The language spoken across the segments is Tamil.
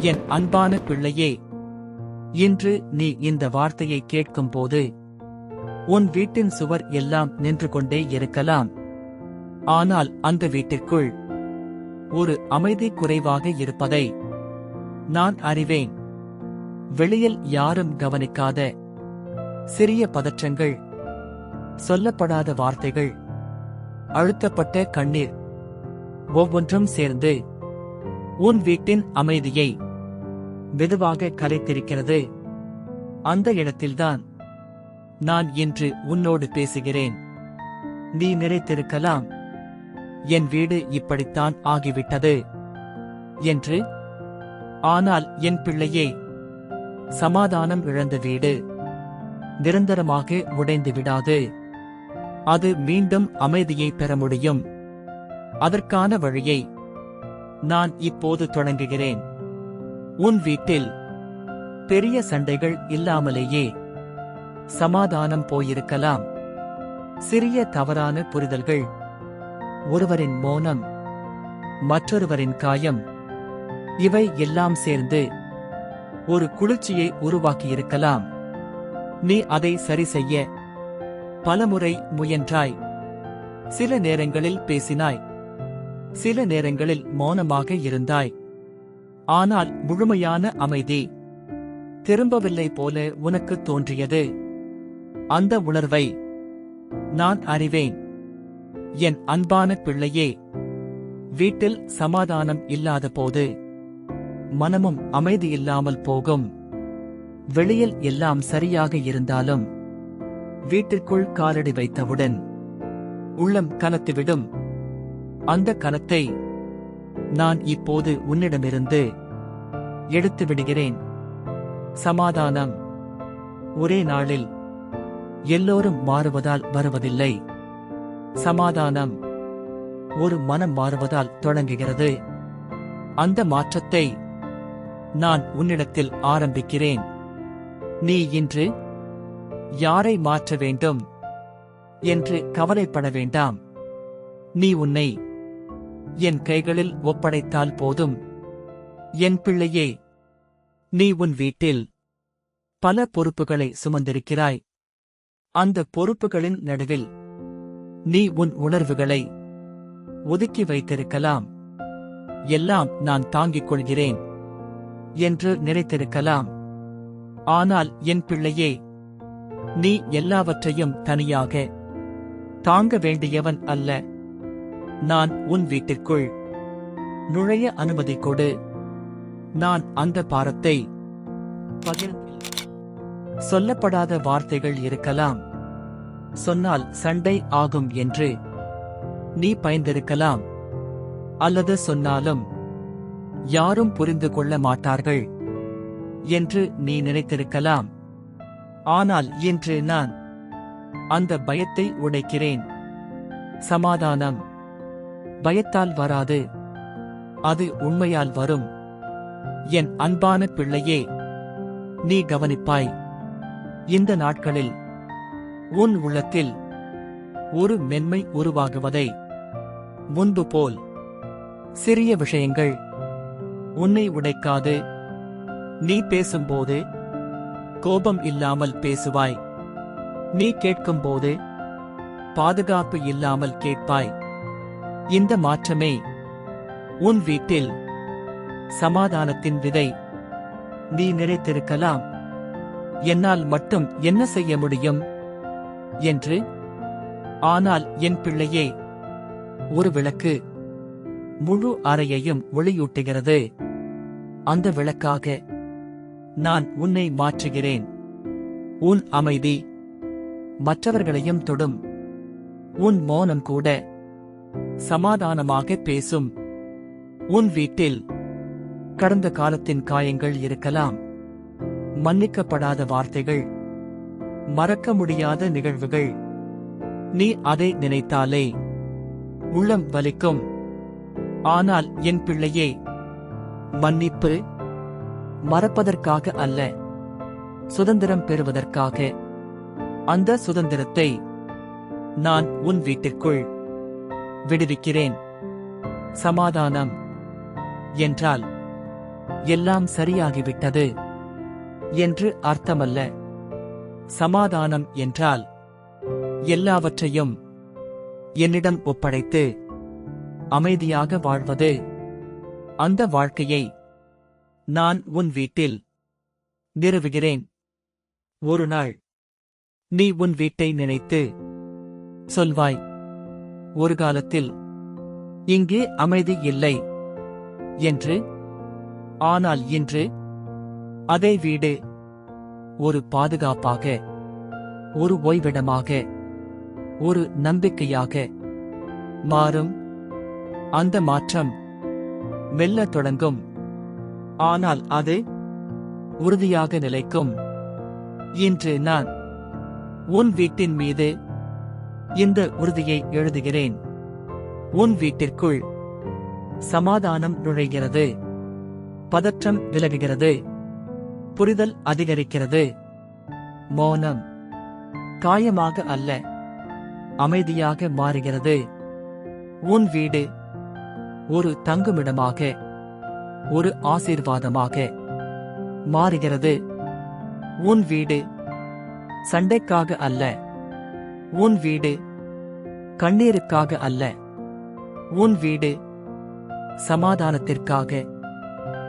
என் அன்பான பிள்ளையே இன்று நீ இந்த வார்த்தையை கேட்கும்போது உன் வீட்டின் சுவர் எல்லாம் நின்று கொண்டே இருக்கலாம். ஆனால் அந்த வீட்டிற்குள் ஒரு அமைதி குறைவாக இருப்பதை நான் அறிவேன். வெளியில் யாரும் கவனிக்காத சிறிய பதற்றங்கள் சொல்லப்படாத வார்த்தைகள் அழுத்தப்பட்ட கண்ணீர் ஒவ்வொன்றும் சேர்ந்து உன் வீட்டின் அமைதியை மெதுவாக கலைத்திருக்கிறது. அந்த இடத்தில்தான் நான் இன்று உன்னோடு பேசுகிறேன். நீ நினைத்திருக்கலாம் என் வீடு இப்படித்தான் ஆகிவிட்டது. என்று ஆனால் என் பிள்ளையே சமாதானம் இழந்த வீடு நிரந்தரமாக உடைந்து விடாது. அது மீண்டும் அமைதியை பெற முடியும். அதற்கான வழியை நான் இப்போது தொடங்குகிறேன். உன் வீட்டில் பெரிய சண்டைகள் இல்லாமலேயே சமாதானம் போயிருக்கலாம். சிறிய தவறான புரிதல்கள். ஒருவரின் மோனம் மற்றொருவரின் காயம் இவை எல்லாம் சேர்ந்து ஒரு குளிர்ச்சியை உருவாக்கியிருக்கலாம். நீ அதை சரி செய்ய பலமுறை முயன்றாய். சில நேரங்களில் பேசினாய். சில நேரங்களில் மௌனமாக இருந்தாய். ஆனால் முழுமையான அமைதி. திரும்பவில்லை போல உனக்கு தோன்றியது. அந்த உணர்வை நான் அறிவேன். என் அன்பான பிள்ளையே வீட்டில் சமாதானம் இல்லாத போது மனமும் அமைதியில்லாமல் போகும். வெளியில் எல்லாம் சரியாக இருந்தாலும் வீட்டிற்குள் காலடி வைத்தவுடன் உள்ளம் கனத்துவிடும். அந்த கனத்தை நான் இப்போது உன்னிடமிருந்து எடுத்து விடுகிறேன் சமாதானம். ஒரே நாளில் எல்லோரும் மாறுவதால் வருவதில்லை. சமாதானம். ஒரு மனம் மாறுவதால் தொடங்குகிறது. அந்த மாற்றத்தை நான் உன்னிடத்தில் ஆரம்பிக்கிறேன். நீ இன்று யாரை மாற்ற வேண்டும்? என்று கவலைப்பட வேண்டாம். நீ உன்னை என் கைகளில் ஒப்படைத்தால் போதும். என் பிள்ளையே நீ உன் வீட்டில் பல பொறுப்புகளை சுமந்திருக்கிறாய். அந்த பொறுப்புகளின் நடுவில் நீ உன் உணர்வுகளை ஒதுக்கி வைத்திருக்கலாம். எல்லாம் நான் தாங்கிக் கொள்கிறேன் என்று நினைத்திருக்கலாம். ஆனால் என் பிள்ளையே நீ எல்லாவற்றையும் தனியாக தாங்க வேண்டியவன் அல்ல. நான் உன் வீட்டிற்குள் நுழைய அனுமதி கொடு. நான் அந்த பாரத்தை பகிர் சொல்லப்படாத வார்த்தைகள் இருக்கலாம். சொன்னால் சண்டை ஆகும் என்று நீ பயந்திருக்கலாம். அல்லது சொன்னாலும் யாரும் புரிந்து கொள்ள மாட்டார்கள் என்று நீ நினைத்திருக்கலாம். ஆனால் இன்று நான் அந்த பயத்தை உடைக்கிறேன். சமாதானம். பயத்தால் வராது. அது உண்மையால் வரும். என் அன்பான பிள்ளையே நீ கவனிப்பாய். இந்த நாட்களில் உன் உள்ளத்தில் ஒரு மென்மை உருவாகுவதை முன்பு போல் சிறிய விஷயங்கள் உன்னை உடைக்காது. நீ பேசும்போது கோபம் இல்லாமல் பேசுவாய். நீ கேட்கும்போது பாதுகாப்பு இல்லாமல் கேட்பாய். இந்த மாற்றமே உன் வீட்டில் சமாதானத்தின் விதை. நீ நினைத்திருக்கலாம் என்னால் மட்டும் என்ன செய்ய முடியும்? என்று. ஆனால் என் பிள்ளையே ஒரு விளக்கு முழு அறையையும் ஒளியூட்டுகிறது அந்த விளக்காக நான் உன்னை மாற்றுகிறேன். உன் அமைதி மற்றவர்களையும் தொடும். உன் மௌனம் கூட சமாதானமாக பேசும். உன் வீட்டில் கடந்த காலத்தின் காயங்கள் இருக்கலாம். மன்னிக்கப்படாத வார்த்தைகள். மறக்க முடியாத நிகழ்வுகள். நீ அதை நினைத்தாலே உள்ளம் வலிக்கும். ஆனால் என் பிள்ளையே மன்னிப்பு மறப்பதற்காக அல்ல. சுதந்திரம் பெறுவதற்காக. அந்த சுதந்திரத்தை நான் உன் வீட்டிற்குள் விடுவிக்கிறேன். சமாதானம். என்றால் எல்லாம் சரியாகிவிட்டது என்று அர்த்தமல்ல. சமாதானம் என்றால் எல்லாவற்றையும் என்னிடம் ஒப்படைத்து அமைதியாக வாழ்வது. அந்த வாழ்க்கையை நான் உன் வீட்டில் நிறுவுகிறேன். ஒரு நாள் நீ உன் வீட்டை நினைத்து சொல்வாய் ஒரு காலத்தில் இங்கே அமைதி இல்லை என்று. ஆனால் இன்று அதே வீடு ஒரு பாதுகாப்பாக ஒரு ஓய்விடமாக ஒரு நம்பிக்கையாக மாறும். அந்த மாற்றம் மெல்ல தொடங்கும். ஆனால் அது உறுதியாக நிலைக்கும். இன்று நான் உன் வீட்டின் மீது இந்த உறுதியை எழுதுகிறேன். உன் வீட்டிற்குள் சமாதானம் நுழைகிறது. பதற்றம் விலகுகிறது. புரிதல் அதிகரிக்கிறது. மௌனம் காயமாக அல்ல. அமைதியாக மாறுகிறது. உன் வீடு ஒரு தங்குமிடமாக ஒரு ஆசீர்வாதமாக மாறுகிறது. உன் வீடு சண்டைக்காக அல்ல. உன் வீடு கண்ணீருக்காக அல்ல. உன் வீடு சமாதானத்திற்காக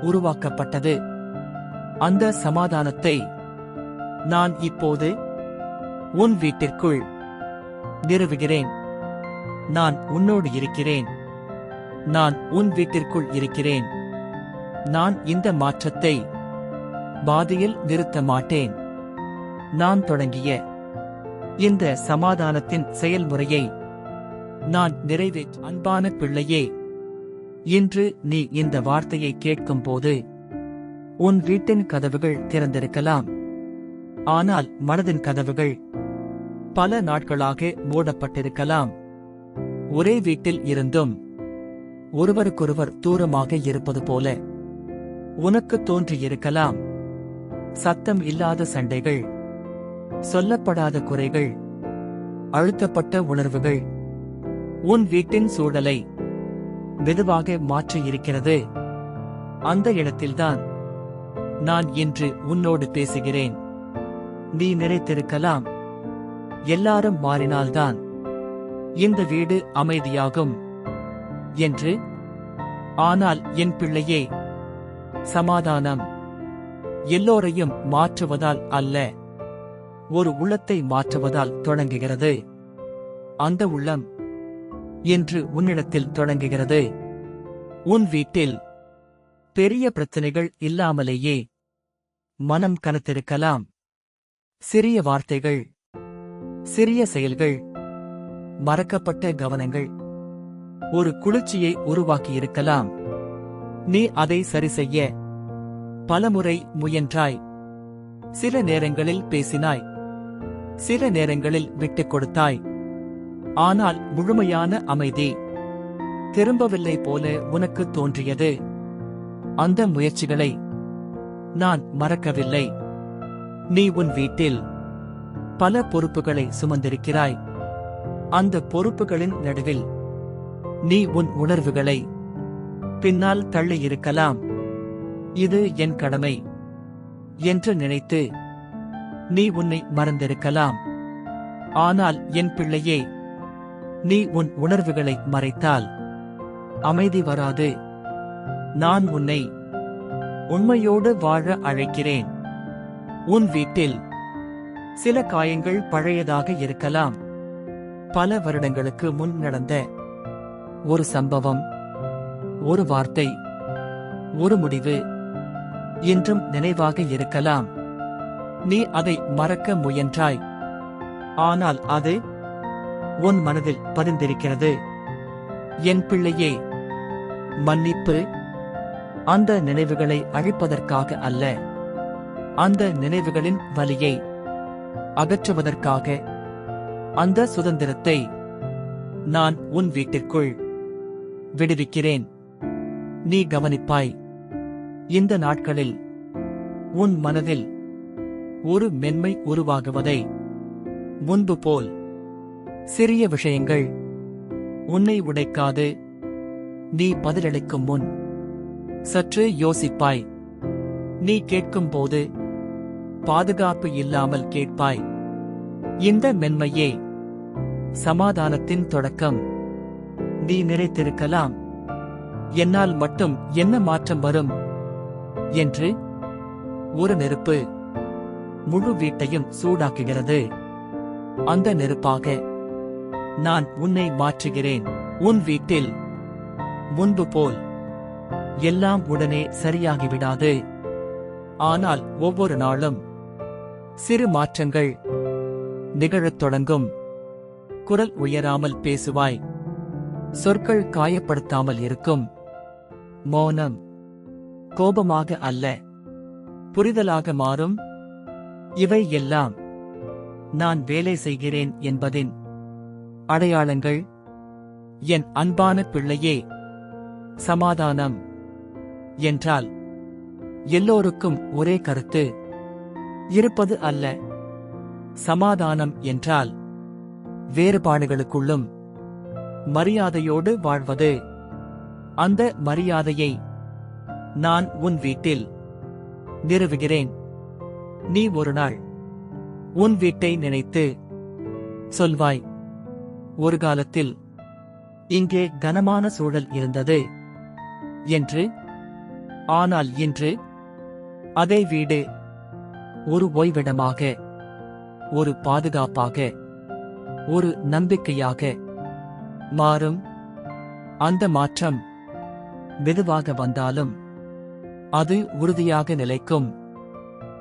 உருவாக்கப்பட்டது. அந்த சமாதானத்தை நான் இப்போது உன் வீட்டிற்குள் நிறுவுகிறேன். நான் உன்னோடு இருக்கிறேன். நான் உன் வீட்டிற்குள் இருக்கிறேன். நான் இந்த மாற்றத்தை பாதியில் நிறுத்த மாட்டேன் நான் தொடங்கிய இந்த சமாதானத்தின் செயல்முறையை நான் நிறைவேற்ற அன்பான பிள்ளையே இன்று நீ இந்த வார்த்தையை கேட்கும்போது உன் வீட்டின் கதவுகள் திறந்திருக்கலாம். ஆனால் மனதின் கதவுகள் பல நாட்களாக மூடப்பட்டிருக்கலாம். ஒரே வீட்டில் இருந்தும் ஒருவருக்கொருவர் தூரமாக இருப்பது போல உனக்கு தோன்றியிருக்கலாம். சத்தம் இல்லாத சண்டைகள் சொல்லப்படாத குறைகள் அழுத்தப்பட்ட உணர்வுகள் உன் வீட்டின் சூழலை மெதுவாக மாற்றியிருக்கிறது அந்த இடத்தில்தான் நான் இன்று உன்னோடு பேசுகிறேன். நீ நினைத்திருக்கலாம் எல்லாரும் மாறினால்தான் இந்த வீடு அமைதியாகும் என்று. ஆனால் என் பிள்ளையே சமாதானம் எல்லோரையும் மாற்றுவதால் அல்ல. ஒரு உள்ளத்தை மாற்றுவதால் தொடங்குகிறது. அந்த உள்ளம் என்று உன்னிடத்தில் தொடங்குகிறது. உன் வீட்டில் பெரிய பிரச்சனைகள் இல்லாமலேயே மனம் கனத்திருக்கலாம். சிறிய வார்த்தைகள் சிறிய செயல்கள் மறக்கப்பட்ட கவனங்கள் ஒரு குளிர்ச்சியை உருவாக்கியிருக்கலாம். நீ அதை சரி செய்ய பலமுறை முயன்றாய். சில நேரங்களில் பேசினாய். சில நேரங்களில் விட்டுக் கொடுத்தாய். ஆனால் முழுமையான அமைதி திரும்பவில்லை போல உனக்கு தோன்றியது. அந்த முயற்சிகளை நான் மறக்கவில்லை. நீ உன் வீட்டில் பல பொறுப்புகளை சுமந்திருக்கிறாய். அந்த பொறுப்புகளின் நடுவில் நீ உன் உணர்வுகளை பின்னால் தள்ளியிருக்கலாம். இது என் கடமை என்று நினைத்து நீ உன்னை மறந்திருக்கலாம். ஆனால் என் பிள்ளையே நீ உன் உணர்வுகளை மறைத்தால் அமைதி வராது. நான் உன்னை உண்மையோடு வாழ அழைக்கிறேன். உன் வீட்டில் சில காயங்கள் பழையதாக இருக்கலாம். பல வருடங்களுக்கு முன் நடந்த ஒரு சம்பவம் ஒரு வார்த்தை ஒரு முடிவு என்றும் நினைவாக இருக்கலாம். நீ அதை மறக்க முயன்றாய். ஆனால் அது உன் மனதில் பதிந்திருக்கிறது. என் பிள்ளையே மன்னிப்பு அந்த நினைவுகளை அழிப்பதற்காக அல்ல. அந்த நினைவுகளின் வலியை அகற்றுவதற்காக அந்த சுதந்திரத்தை நான் உன் வீட்டிற்குள் விடுவிக்கிறேன். நீ கவனிப்பாய். இந்த நாட்களில் உன் மனதில் ஒரு மென்மை உருவாகுவதை. முன்பு போல். சிறிய விஷயங்கள். உன்னை உடைக்காது. நீ பதிலளிக்கும் முன். சற்று யோசிப்பாய். நீ கேட்கும்போது. பாதுகாப்பு இல்லாமல் கேட்பாய். இந்த மென்மையே. சமாதானத்தின் தொடக்கம். நீ நினைத்திருக்கலாம். என்னால் மட்டும் என்ன மாற்றம் வரும்? என்று. ஒரு நெருப்பு. முழு வீட்டையும் சூடாக்குகிறது. அந்த நெருப்பாக நான் உன்னை மாற்றுகிறேன். உன் வீட்டில் முன்பு போல் எல்லாம் உடனே சரியாகிவிடாது. ஆனால் ஒவ்வொரு நாளும் சிறு மாற்றங்கள் நிகழத் தொடங்கும். குரல் உயராமல் பேசுவாய். சொற்கள் காயப்படுத்தாமல் இருக்கும். மௌனம் கோபமாக அல்ல. புரிதலாக மாறும். இவை எல்லாம் நான் வேலை செய்கிறேன் என்பதின் அடையாளங்கள். என் அன்பான பிள்ளையே சமாதானம் என்றால் எல்லோருக்கும் ஒரே கருத்து இருப்பது அல்ல. சமாதானம் என்றால் வேறுபாடுகளுக்குள்ளும் மரியாதையோடு வாழ்வது. அந்த மரியாதையை நான் உன் வீட்டில் நிறுவுகிறேன். நீ ஒரு நாள் உன் வீட்டை நினைத்து சொல்வாய். ஒரு காலத்தில் இங்கே கனமான சூழல் இருந்தது என்று ஆனால் இன்று அதே வீடு ஒரு ஓய்விடமாக ஒரு பாதுகாப்பாக ஒரு நம்பிக்கையாக மாறும். அந்த மாற்றம் மெதுவாக வந்தாலும் அது உறுதியாக நிலைக்கும்.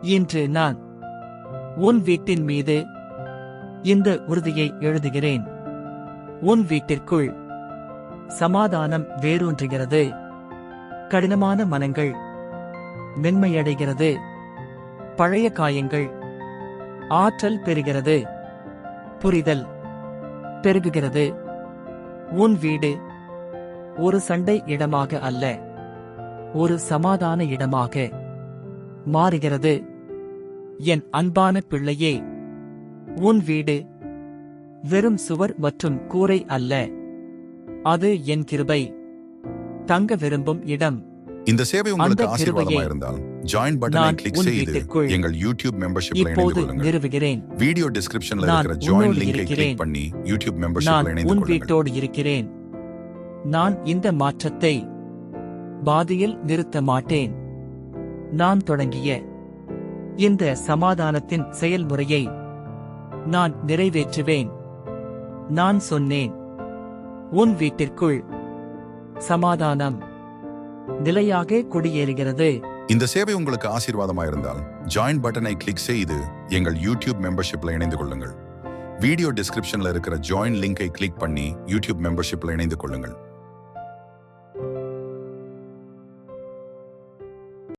இன்று நான் உன் வீட்டின் மீது இந்த உறுதியை எழுதுகிறேன். உன் வீட்டிற்குள் சமாதானம் வேரூன்றுகிறது. கடினமான மனங்கள் மென்மையடைகிறது. பழைய காயங்கள் ஆற்றல் பெறுகிறது. புரிதல் பெருகுகிறது. உன் வீடு ஒரு சண்டை இடமாக அல்ல ஒரு சமாதான இடமாக. மாறுகிறது. என் அன்பான பிள்ளையே உன் வீடு வெறும் சுவர் மற்றும் கூரை அல்ல. அது என் கிருபை. தங்க விரும்பும் இடம். இந்த சேவை உங்களுக்கு ஆசீர்வாதமா இருந்தால் ஜாயின் பட்டனை நான் கிளிக் உன் செய்து எங்கள் யூடியூப் மெம்பர்ஷிப்ல இணைந்து கொள்ளுங்கள். நிறுவுகிறேன். வீடியோ டிஸ்கிரிப்ஷன்ல நான் இருக்கிற ஜாயின் லிங்கை. கிளிக் பண்ணி யூடியூப் நான் மெம்பர்ஷிப்ல இணைந்து உன் கொள்ளுங்கள். வீட்டோடு இருக்கிறேன். நான் இந்த மாற்றத்தை பாதியில் நிறுத்த மாட்டேன். நான் தொடங்கிய இந்த சமாதானத்தின் செயல்முறையை நான் நிறைவேற்றுவேன். நான் சொன்னேன் உன் வீட்டிற்குள் சமாதானம் நிலையாக குடியேறுகிறது. இந்த சேவை உங்களுக்கு ஆசீர்வாதமா இருந்தால் ஜாயின் பட்டனை கிளிக் செய்து எங்கள் யூடியூப் மெம்பர்ஷிப்ல இணைந்து கொள்ளுங்கள். வீடியோ டிஸ்கிரிப்ஷன்ல இருக்கிற ஜாயின் லிங்கை கிளிக் பண்ணி யூடியூப் மெம்பர்ஷிப்ல இணைந்து கொள்ளுங்கள்.